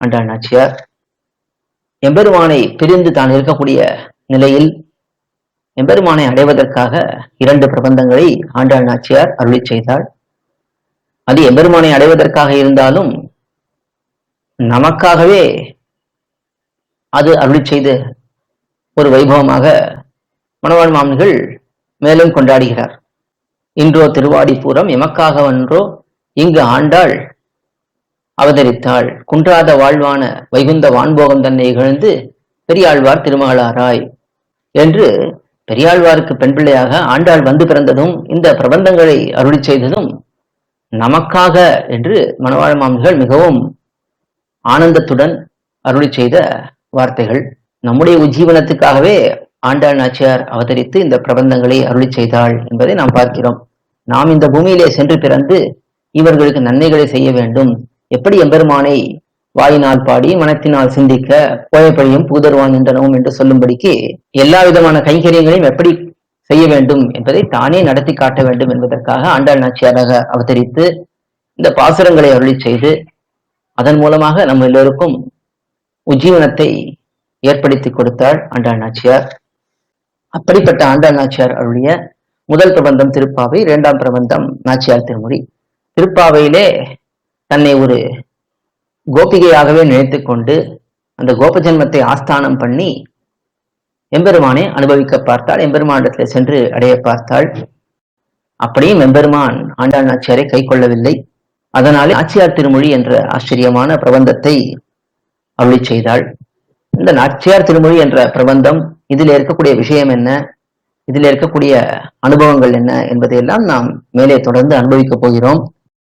ஆண்டாள் நாச்சியார் எம்பெருமானை பிரிந்து தான் இருக்கக்கூடிய நிலையில் எம்பெருமானை அடைவதற்காக இரண்டு பிரபந்தங்களை ஆண்டாள் நாச்சியார் அருளி செய்தாள் அது எம்பெருமானை அடைவதற்காக இருந்தாலும் நமக்காகவே அது அருளி செய்த ஒரு வைபவமாக மணவாள் மாமன்கள் மேலும் கொண்டாடுகிறார். இன்றோ திருவாடிபுரம் எமக்காக ஒன்றோ இங்கு ஆண்டாள் அவதரித்தாள். குன்றாத வாழ்வான வைகுந்த வான்போகம் தன்னை இகழ்ந்து பெரியாழ்வார் திருமகளாராய் என்று பெரியாழ்வாருக்கு பெண் பிள்ளையாக ஆண்டாள் வந்து பிறந்ததும் இந்த பிரபந்தங்களை அருளி செய்ததும் நமக்காக என்று மணவாழ மாமிகள் மிகவும் ஆனந்தத்துடன் அருளி செய்த வார்த்தைகள். நம்முடைய உஜ்ஜீவனத்துக்காகவே ஆண்டாள் நாச்சியார் அவதரித்து இந்த பிரபந்தங்களை அருளி செய்தாள் என்பதை நாம் பார்க்கிறோம். நாம் இந்த பூமியிலே சென்று பிறந்து இவர்களுக்கு நன்மைகளை செய்ய வேண்டும். எப்படி எம்பெருமானை வாயினால் பாடி மனத்தினால் சிந்திக்க கோயப்பழியும் பூதர்வான் என்றனவும் என்று சொல்லும்படிக்கு எல்லா விதமான கைங்கரியங்களையும் எப்படி செய்ய வேண்டும் என்பதை தானே நடத்தி காட்ட வேண்டும் என்பதற்காக ஆண்டாள் நாச்சியாராக அவதரித்து இந்த பாசுரங்களை அருளி செய்து அதன் மூலமாக நம்ம எல்லோருக்கும் உஜ்ஜீவனத்தை ஏற்படுத்தி கொடுத்தாள் ஆண்டாள் நாச்சியார். அப்படிப்பட்ட ஆண்டாள் நாச்சியார் அருளிய முதல் பிரபந்தம் திருப்பாவை இரண்டாம் பிரபந்தம் நாச்சியார் திருமுறை. திருப்பாவையிலே தன்னை ஒரு கோபிகையாகவே நினைத்து கொண்டு அந்த கோப ஜென்மத்தை ஆஸ்தானம் பண்ணி எம்பெருமானை அனுபவிக்க பார்த்தாள். எம்பெருமானிடத்தில் சென்று அடைய பார்த்தாள். அப்படியும் எம்பெருமான் ஆண்டாள் நாச்சியாரை கை கொள்ளவில்லை. அதனாலே நாச்சியார் திருமொழி என்ற ஆச்சரியமான பிரபந்தத்தை அருளி செய்தாள். இந்த நாச்சியார் திருமொழி என்ற பிரபந்தம் இதில் இருக்கக்கூடிய விஷயம் என்ன? இதில் இருக்கக்கூடிய அனுபவங்கள் என்ன? என்பதையெல்லாம் நாம் மேலே தொடர்ந்து அனுபவிக்க போகிறோம்.